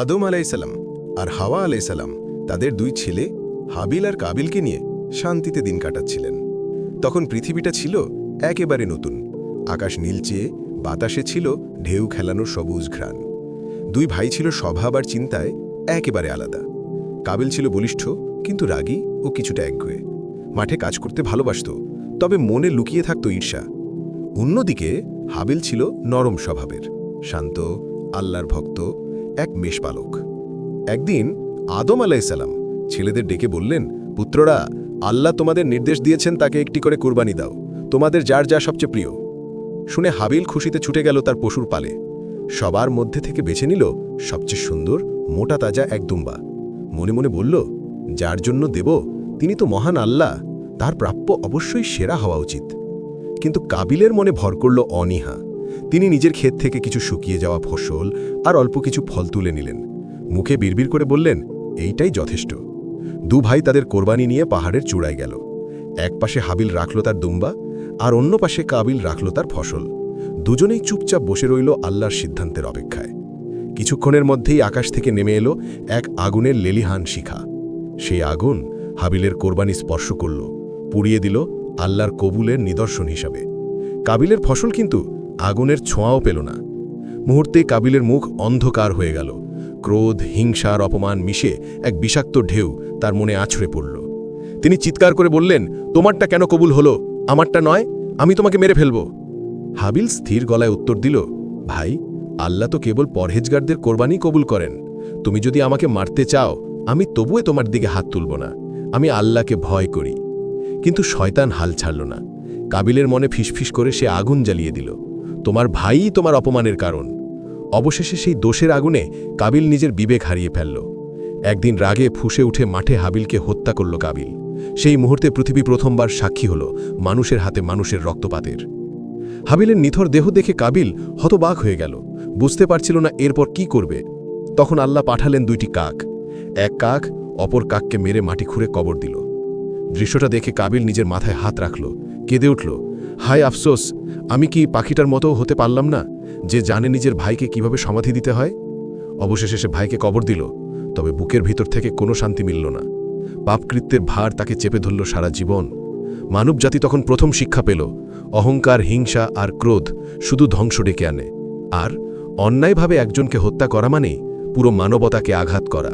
আদম আলাইসাল্লাম আর হাওয়া আলাইসাল্লাম তাদের দুই ছেলে হাবিল আর কাবিলকে নিয়ে শান্তিতে দিন কাটাচ্ছিলেন। তখন পৃথিবীটা ছিল একেবারে নতুন। আকাশ নীলচে বাতাসে ছিল ঢেউ খেলানোর সবুজ ঘ্রাণ। দুই ভাই ছিল স্বভাব আর চিন্তায় একেবারে আলাদা। কাবিল ছিল বলিষ্ঠ, কিন্তু রাগী ও কিছুটা একগুয়ে মাঠে কাজ করতে ভালোবাসত, তবে মনে লুকিয়ে থাকত ঈর্ষা। অন্যদিকে হাবিল ছিল নরম স্বভাবের, শান্ত, আল্লাহর ভক্ত এক মেষপালক। একদিন আদম আলাইসাল্লাম ছেলেদের ডেকে বললেন, পুত্ররা, আল্লাহ তোমাদের নির্দেশ দিয়েছেন তাকে একটি করে কুরবানি দাও। তোমাদের যার যা সবচেয়ে প্রিয়। শুনে হাবিল খুশিতে ছুটে গেল তার পশুর পালে। সবার মধ্যে থেকে বেছে নিল সবচেয়ে সুন্দর, মোটা তাজা এক দুম্বা। মনে মনে বলল, যার জন্য দেব, তিনি তো মহান আল্লাহ, তার প্রাপ্য অবশ্যই সেরা হওয়া উচিত। কিন্তু কাবিলের মনে ভর করল অনীহা। তিনি নিজের ক্ষেত থেকে কিছু শুকিয়ে যাওয়া ফসল আর অল্প কিছু ফল তুলে নিলেন। মুখে বিড়বিড় করে বললেন, এইটাই যথেষ্ট। দু ভাই তাদের কোরবানি নিয়ে পাহাড়ের চূড়ায় গেল। এক পাশে হাবিল রাখল তার দুম্বা, আর অন্য পাশে কাবিল রাখল তার ফসল। দুজনেই চুপচাপ বসে রইল আল্লাহর সিদ্ধান্তের অপেক্ষায়। কিছুক্ষণের মধ্যেই আকাশ থেকে নেমে এলো এক আগুনের লেলিহান শিখা। সেই আগুন হাবিলের কোরবানি স্পর্শ করল, পুড়িয়ে দিল আল্লাহর কবুলের নিদর্শন হিসাবে। কাবিলের ফসল কিন্তু আগুনের ছোঁয়াও পেল না। মুহূর্তে কাবিলের মুখ অন্ধকার হয়ে গেল। ক্রোধ হিংসার অপমান মিশে এক বিষাক্ত ঢেউ তার মনে আছড়ে পড়ল। তিনি চিৎকার করে বললেন, তোমারটা কেন কবুল হলো? আমারটা নয়, আমি তোমাকে মেরে ফেলব। হাবিল স্থির গলায় উত্তর দিল, ভাই, আল্লাহ তো কেবল পরহেজগারদের কোরবানি কবুল করেন। তুমি যদি আমাকে মারতে চাও, আমি তবুও তোমার দিকে হাত তুলব না। আমি আল্লাহকে ভয় করি। কিন্তু শয়তান হাল ছাড়ল না। কাবিলের মনে ফিসফিস করে সে আগুন জ্বালিয়ে দিল। তোমার ভাইই তোমার অপমানের কারণ। অবশেষে সেই দোষের আগুনে কাবিল নিজের বিবেক হারিয়ে ফেলল। একদিন রাগে ফুসে উঠে মাঠে হাবিলকে হত্যা করল কাবিল। সেই মুহূর্তে পৃথিবী প্রথমবার সাক্ষী হল মানুষের হাতে মানুষের রক্তপাতের। হাবিলের নিথর দেহ দেখে কাবিল হতবাক হয়ে গেল। বুঝতে পারছিল না এরপর কি করবে। তখন আল্লাহ পাঠালেন দুইটি কাক। এক কাক অপর কাককে মেরে মাটি খুঁড়ে কবর দিল। দৃশ্যটা দেখে কাবিল নিজের মাথায় হাত রাখল, কেঁদে উঠল হায় আফসোস, আমি কি পাখিটার মতো হতে পারলাম না যে জানে নিজের ভাইকে কীভাবে সমাধি দিতে হয়? অবশেষে সে ভাইকে কবর দিল, তবে বুকের ভিতর থেকে কোনো শান্তি মিলল না। পাপকৃত্যের ভার তাকে চেপে ধরল সারা জীবন। মানবজাতি তখন প্রথম শিক্ষা পেল, অহংকার, হিংসা আর ক্রোধ শুধু ধ্বংস ডেকে আনে। আর অন্যায়ভাবে একজনকে হত্যা করা মানেই পুরো মানবতাকে আঘাত করা।